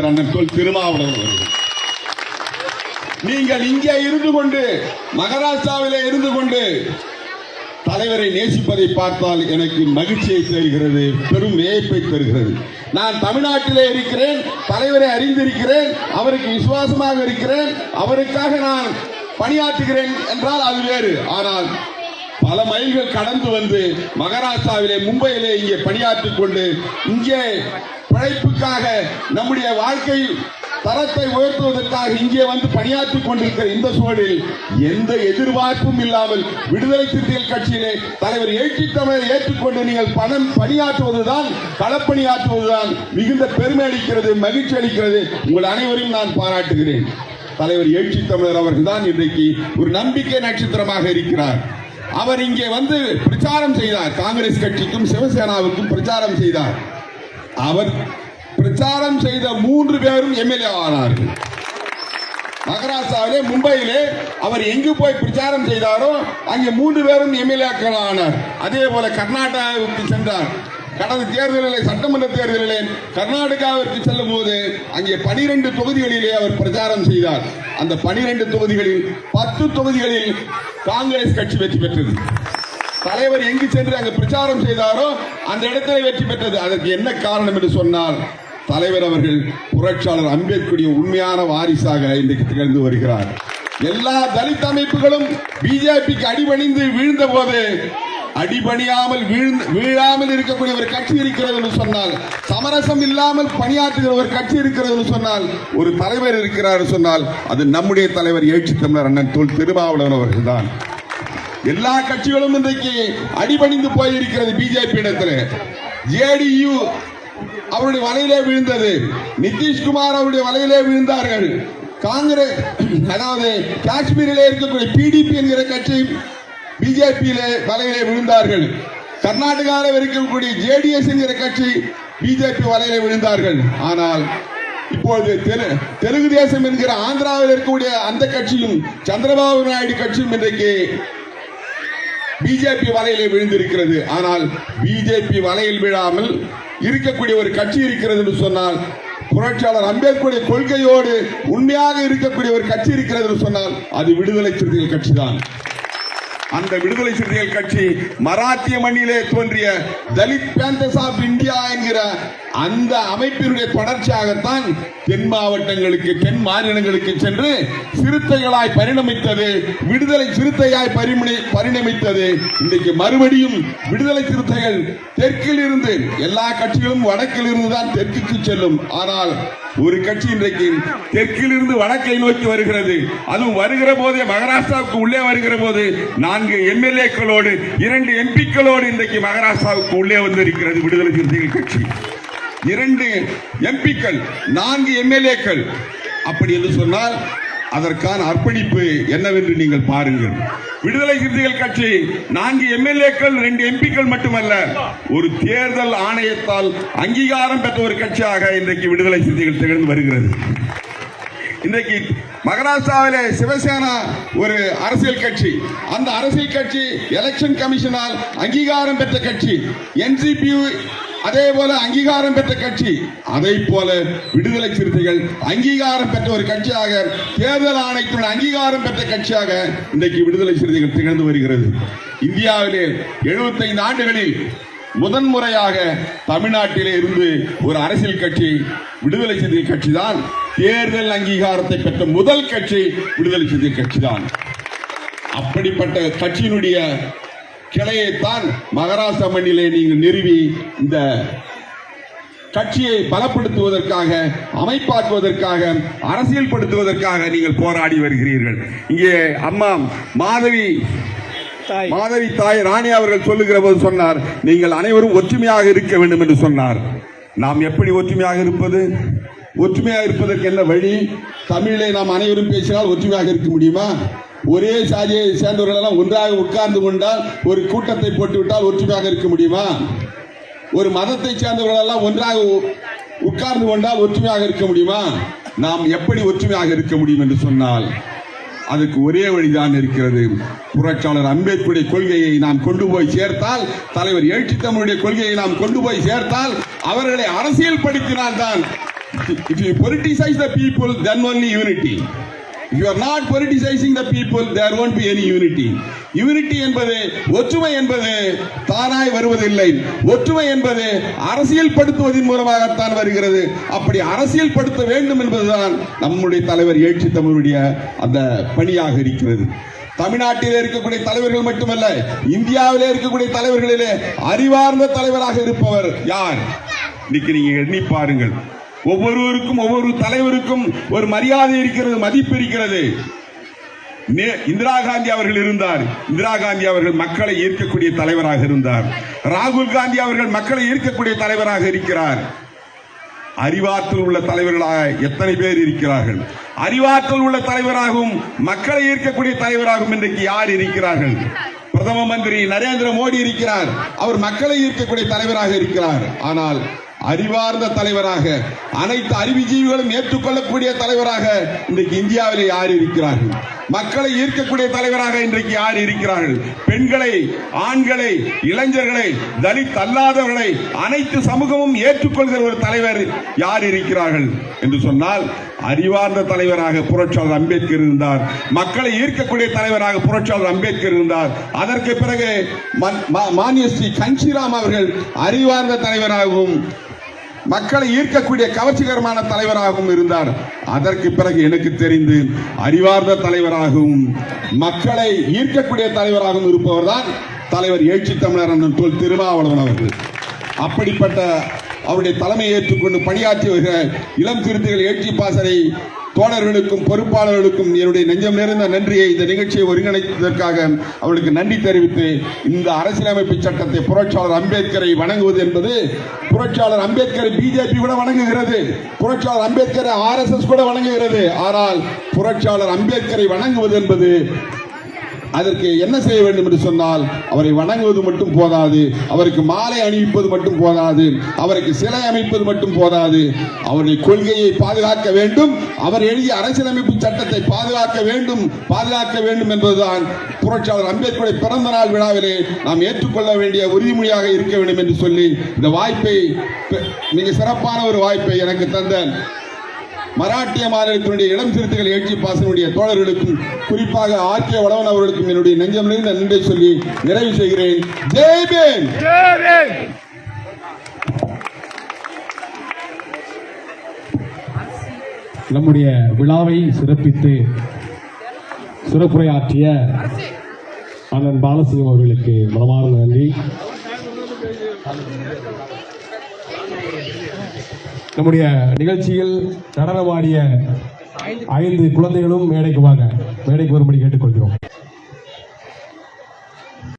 அண்ணன் தொல் திருமாவளவன் அவர்கள். நீங்கள் இங்கே இருந்து கொண்டு மகாராஷ்டிராவிலே இருந்து கொண்டு தலைவரை நேசிப்பதை பார்த்தால் எனக்கு மகிழ்ச்சியை தருகிறது பெரும் வியப்பை தருகிறது நான் தமிழ்நாட்டிலே இருக்கிறேன் தலைவரை அறிந்திருக்கிறேன் அவருக்கு விசுவாசமாக இருக்கிறேன் அவருக்காக நான் பணியாற்றுகிறேன் என்றால் அது வேறு ஆனால் பல மைல்கள் கடந்து வந்து மகாராஷ்டிராவிலே மும்பையிலே இங்கே பணியாற்றிக் கொண்டு இங்கே பிழைப்புக்காக நம்முடைய வாழ்க்கை தரத்தை உயர்த்துவதற்காக இங்கே வந்து பணியாற்றிக் கொண்டிருக்கிற இந்த சூழலில் எந்த எதிர்பார்ப்பும் இல்லாமல் விடுதலை சிறுத்தைகள் கட்சியிலே தலைவர் ஏற்றி தமிழை ஏற்றுக்கொண்டு நீங்கள் பணம் பணியாற்றுவதுதான் களப்பணியாற்றுவதுதான் மிகுந்த பெருமை அளிக்கிறது மகிழ்ச்சி அளிக்கிறது. உங்கள் அனைவரையும் நான் பாராட்டுகிறேன். தலைவர் ஏற்றி தமிழர் அவர்கள் தான் இன்றைக்கு ஒரு நம்பிக்கை நட்சத்திரமாக இருக்கிறார். அவர் இங்கே வந்து பிரச்சாரம் செய்தார். காங்கிரஸ் கட்சிக்கும் சிவசேனாவுக்கும் பிரச்சாரம் செய்தார். அவர் பிரச்சாரம் செய்த மூன்று பேரும் எம்எல்ஏ ஆனார்கள். மகாராஷ்டிராவிலே மும்பையிலே அவர் எங்கு போய் பிரச்சாரம் செய்தாரோ அங்கே மூன்று பேரும் எம்எல்ஏக்கள் ஆனார். அதே போல கர்நாடகாவுக்கு சென்றார். கடந்த தேர்தலிலே சட்டமன்ற தேர்தலிலே கர்நாடகாவிற்கு செல்லும் போது அங்கே பனிரெண்டு தொகுதிகளிலே அவர் பிரச்சாரம் செய்தார். அந்த பனிரெண்டு தொகுதிகளில் பத்து தொகுதிகளில் காங்கிரஸ் கட்சி வெற்றி பெற்றது. தலைவர் எங்கு சென்று அங்கு பிரச்சாரம் செய்தாரோ அந்த இடத்துல வெற்றி பெற்றது. அதற்கு என்ன காரணம் என்று சொன்னால் தலைவர் அவர்கள் புரட்சியாளர் அம்பேத்கருடைய உண்மையான வாரிசாக இன்றைக்கு திகழ்ந்து வருகிறார். எல்லா தலித் அமைப்புகளும் பிஜேபிக்கு அடிபணிந்து வீழ்ந்த போது அடிபணியாமல் வீழாமல் இருக்கக்கூடிய ஒரு கட்சி இருக்கிறது என்று சொன்னால் சமரசம் இல்லாமல் பணியாற்றுகிற ஒரு கட்சி இருக்கிறது என்று சொன்னால் ஒரு தலைவர் இருக்கிறார் சொன்னால் அது நம்முடைய தலைவர் எழுச்சி தமிழர் அண்ணன் தொல் திருமாவளவன் அவர்கள்தான். எல்லா கட்சிகளும் இன்றைக்கு அடிபணிந்து போயிருக்கிறது பிஜேபி இடத்துல. ஜேடியு அவருடைய வலையிலே விழுந்தது. நிதிஷ்குமார் அவருடைய வலையிலே விழுந்தார்கள். காங்கிரஸ் அதாவது காஷ்மீரிலே இருக்கக்கூடிய பிடிபி என்கிற கட்சி பிஜேபியிலே வலையிலே விழுந்தார்கள். கர்நாடகாவில் இருக்கக்கூடிய ஜேடிஎஸ் என்கிற கட்சி பிஜேபி வலையிலே விழுந்தார்கள். ஆனால் இப்போது தெலு- தெலுங்கு தேசம் என்கிற ஆந்திராவில் இருக்கக்கூடிய அந்த கட்சியும் சந்திரபாபு நாயுடு கட்சியும் இன்றைக்கு பிஜேபி வலையிலே விழுந்திருக்கிறது. ஆனால் பிஜேபி வலையில் விழாமல் இருக்கக்கூடிய ஒரு கட்சி இருக்கிறது என்று சொன்னால் புரட்சியாளர் அம்பேத்கருடைய கொள்கையோடு உண்மையாக இருக்கக்கூடிய ஒரு கட்சி இருக்கிறது என்று சொன்னால் அது விடுதலை சிறுத்தைகள் கட்சி தான் அந்த விடுதலை சிறுத்தைகள் கட்சி மராத்திய மண்ணிலே தோன்றிய தலித் பேந்தர்ஸ் ஆஃப் இந்தியா என்கிற அந்த அமைப்பினுடைய தொடர்ச்சியாகத்தான் தென் மாவட்டங்களுக்கு தென் மாநிலங்களுக்கு சென்று சிறுத்தைகளாய் பரிணமித்தது விடுதலை சிறுத்தையாய் பரிமணி பரிணமித்தது. இன்றைக்கு மறுபடியும் விடுதலை சிறுத்தைகள் தெற்கில் இருந்து எல்லா கட்சிகளும் வடக்கில் இருந்து தான் தெற்குக்கு செல்லும். ஆனால் ஒரு கட்சி இன்றைக்கு தெற்கிலிருந்து வடக்கை நோக்கி வருகிறது. அதுவும் வருகிற போதே மகாராஷ்டிராவுக்கு உள்ளே வருகிற போது நான்கு எம்எல்ஏக்களோடு இரண்டு எம்பிக்களோடு இன்றைக்கு மகாராஷ்டிராவுக்கு உள்ளே வந்திருக்கிறது விடுதலை சிறுத்தைகள் கட்சி. இரண்டு எம்பிக்கள் நான்கு எம்எல்ஏக்கள். அப்படி என்று சொன்னால் அதற்கான அர்ப்பணிப்பு என்னவென்று நீங்கள் பாருங்கள். விடுதலை சிறுத்தைகள் கட்சி நான்கு எம்எல்ஏக்கள் ரெண்டு எம்பிக்கள் மட்டுமல்ல ஒரு தேர்தல் ஆணையத்தால் அங்கீகாரம் பெற்ற ஒரு கட்சியாக இன்றைக்கு விடுதலை சிறுத்தைகள் திகழ்ந்து வருகிறது. இன்றைக்கு மகாராஷ்டிராவிலே சிவசேனா ஒரு அரசியல் கட்சி. அந்த அரசியல் கட்சி எலெக்ஷன் கமிஷனால் அங்கீகாரம் பெற்ற கட்சி. என்சிபி அதே போல அங்கீகாரம் பெற்ற கட்சி அதை போல விடுதலை சிறுத்தைகள் அங்கீகாரம் பெற்ற ஒரு கட்சியாக தேர்தல் ஆணையத்தின் அங்கீகாரம் பெற்ற கட்சியாக இன்றைக்கு விடுதலை சிறுத்தைகள் திகழ்ந்து வருகிறது. இந்தியாவிலே 75 ஆண்டுகளில் முதன்முறையாக தமிழ்நாட்டிலே இருந்து ஒரு அரசியல் கட்சி விடுதலை சிறுத்தை கட்சி தான் தேர்தல் அங்கீகாரத்தை பெற்ற முதல் கட்சி விடுதலை சிறுத்தை கட்சி தான் அப்படிப்பட்ட கட்சியினுடைய கிளையைத்தான் மகாராஷ்டிரா மண்ணிலே நீங்கள் நிறுவி இந்த கட்சியை பலப்படுத்துவதற்காக அமைப்பாக்குவதற்காக அரசியல்படுத்துவதற்காக நீங்கள் போராடி வருகிறீர்கள். இங்கே அம்மா மாதவி மாதவி தாய் ராணி அவர்கள் சொல்லுகிற போது சொன்னார் நீங்கள் அனைவரும் ஒற்றுமையாக இருக்க வேண்டும் என்று சொன்னார். நாம் எப்படி ஒற்றுமையாக இருப்பது? ஒற்றுமையாக இருப்பதற்கு என்ன வழி? தமிழை நாம் அனைவரும் பேசினால் ஒற்றுமையாக இருக்க முடியுமா? ஒரே சாதியை சேர்ந்தவர்கள் எல்லாம் ஒன்றாக உட்கார்ந்து கொண்டால் ஒரு கூட்டத்தை போட்டுவிட்டால் ஒற்றுமையாக இருக்க முடியுமா? ஒரு மதத்தை சேர்ந்தவர்கள் எல்லாம் ஒன்றாக உட்கார்ந்து கொண்டால் ஒற்றுமையாக இருக்க முடியுமா? நாம் எப்படி ஒற்றுமையாக இருக்க முடியும் என்று சொன்னால் அதுக்கு ஒரே வழிதான் இருக்கிறது. புரட்சியாளர் அம்பேத்கருடைய கொள்கையை நாம் கொண்டு போய் சேர்த்தால் தலைவர் எழுச்சி தமிழுடைய கொள்கையை நாம் கொண்டு போய் சேர்த்தால் அவர்களை அரசியல் படுத்தினால்தான் if you politicize the people, then only unity. If you are not politicizing the people, there won't be any unity. Unity என்பது ஒற்றுமை என்பது தானாய் வருவதில்லை. ஒற்றுமை என்பது அரசியல் படுத்துவதன் மூலமாகத்தான் வருகிறது. அப்படி அரசியல் படுத்த வேண்டும் என்பதுதான் நம்முடைய தலைவர் ஏற்றி தமிழுடைய அந்த பணியாக இருக்கிறது. தமிழ்நாட்டில் இருக்கக்கூடிய தலைவர்கள் மட்டுமல்ல இந்தியாவிலே இருக்கக்கூடிய தலைவர்களிலே அறிவார்ந்த தலைவராக இருப்பவர் யார்? இன்னைக்கு நீங்க எண்ணி பாருங்கள். ஒவ்வொருவருக்கும் ஒவ்வொரு தலைவருக்கும் ஒரு மரியாதை இருக்கிறது மதிப்பு இருக்கிறது. இந்திரா காந்தி அவர்கள் இருந்தார். இந்திரா காந்தி அவர்கள் மக்களை ஈர்க்கக்கூடிய தலைவராக இருந்தார். ராகுல் காந்தி அவர்கள் மக்களை ஈர்க்கக்கூடிய தலைவராக இருக்கிறார். அறிவாற்றல் உள்ள தலைவர்களாக எத்தனை பேர் இருக்கிறார்கள்? அறிவாற்றல் உள்ள தலைவராகவும் மக்களை ஈர்க்கக்கூடிய தலைவராகவும் இன்றைக்கு யார் இருக்கிறார்கள்? பிரதம மந்திரி நரேந்திர மோடி இருக்கிறார். அவர் மக்களை ஈர்க்கக்கூடிய தலைவராக இருக்கிறார். ஆனால் அறிவார்ந்த தலைவராக அனைத்து அறிவுஜீவிகளும் ஏற்றுக்கொள்ளக்கூடிய தலைவராக இன்றைக்கு இந்தியாவிலே யார் இருக்கிறார்கள்? மக்களை ஈர்க்கக்கூடிய தலைவராக இன்றைக்கு யார் இருக்கிறார்கள்? பெண்களை ஆண்களை இளைஞர்களை தலித் அல்லாதவர்களை அனைத்து சமூகமும் ஏற்றுக்கொள்கிற ஒரு தலைவர் யார் இருக்கிறார்கள்? என்று சொன்னால் அறிவார்ந்த தலைவராக புரட்சியாளர் அம்பேத்கர் இருந்தார். மக்களை ஈர்க்கக்கூடிய தலைவராக புரட்சியாளர் அம்பேத்கர் இருந்தார். அதற்கு பிறகு மன்- மா- மானிய ஸ்ரீ கன்ஷிராம் அவர்கள் அறிவார்ந்த தலைவராகவும் மக்களை ஈர்க்கக்கூடிய கவர்ச்சிகரமான தலைவராகவும் இருந்தார். அதற்கு பிறகு எனக்கு தெரிந்து அறிவார்ந்த தலைவராகவும் மக்களை ஈர்க்கக்கூடிய தலைவராகவும் இருப்பவர் தான் தலைவர் எழுச்சி தமிழர் அண்ணன் தோல் திருமாவளவன் அவர்கள். அப்படிப்பட்ட அவருடைய தலைமையை ஏற்றுக்கொண்டு பணியாற்றி வருகிற இளம் திருத்திகள் எழுச்சி பாசறை தோழர்களுக்கும் பொறுப்பாளர்களுக்கும் என்னுடைய நெஞ்சம் நிறைந்த நன்றியை இந்த நிகழ்ச்சியை ஒருங்கிணைத்ததற்காக அவர்களுக்கு நன்றி தெரிவித்து இந்த அரசியலமைப்பு சட்டத்தை புரட்சியாளர் அம்பேத்கரை வணங்குவது என்பது புரட்சியாளர் அம்பேத்கரை பிஜேபி கூட வணங்குகிறது புரட்சியாளர் அம்பேத்கரை ஆர்எஸ்எஸ் கூட வணங்குகிறது. ஆனால் புரட்சியாளர் அம்பேத்கரை வணங்குவது என்பது அதற்கு என்ன செய்ய வேண்டும் என்று சொன்னால் அவரை வணங்குவது மட்டும் போதாது அவருக்கு மாலை அணிவிப்பது மட்டும் போதாது அவருக்கு சிலை அமைப்பது மட்டும் போதாது. அவருடைய கொள்கையை பாதுகாக்க வேண்டும் அவர் எழுதிய அரசியலமைப்பு சட்டத்தை பாதுகாக்க வேண்டும் பாதுகாக்க வேண்டும் என்பதுதான் புரட்சியாளர் அம்பேத்கரை பிறந்த நாள் விழாவிலே நாம் ஏற்றுக்கொள்ள வேண்டிய உறுதிமொழியாக இருக்க வேண்டும் என்று சொல்லி இந்த வாய்ப்பை மிக சிறப்பான ஒரு வாய்ப்பை எனக்கு தந்த மராட்டிய மாநிலத்தினுடைய இளம் சிறுத்தைகள் எழுச்சி பாசனுடைய தோழர்களுக்கும் குறிப்பாக ஆர் கே வளவன் அவர்களுக்கும் என்னுடைய நெஞ்சம் நிறைந்த நன்றி சொல்லி நிறைவு செய்கிறேன். ஜெய் பீம்! நம்முடைய விழாவை சிறப்பித்து சிறப்புரையாற்றிய அண்ணன் பாலசிங்கம் அவர்களுக்கு மனமார்ந்த நன்றி. நம்முடைய நிகழ்ச்சியில் நடனமாடிய ஐந்து குழந்தைகளும் மேடைக்கு வாங்க. மேடைக்கு வரும்படி கேட்டுக்கொள்கிறோம்.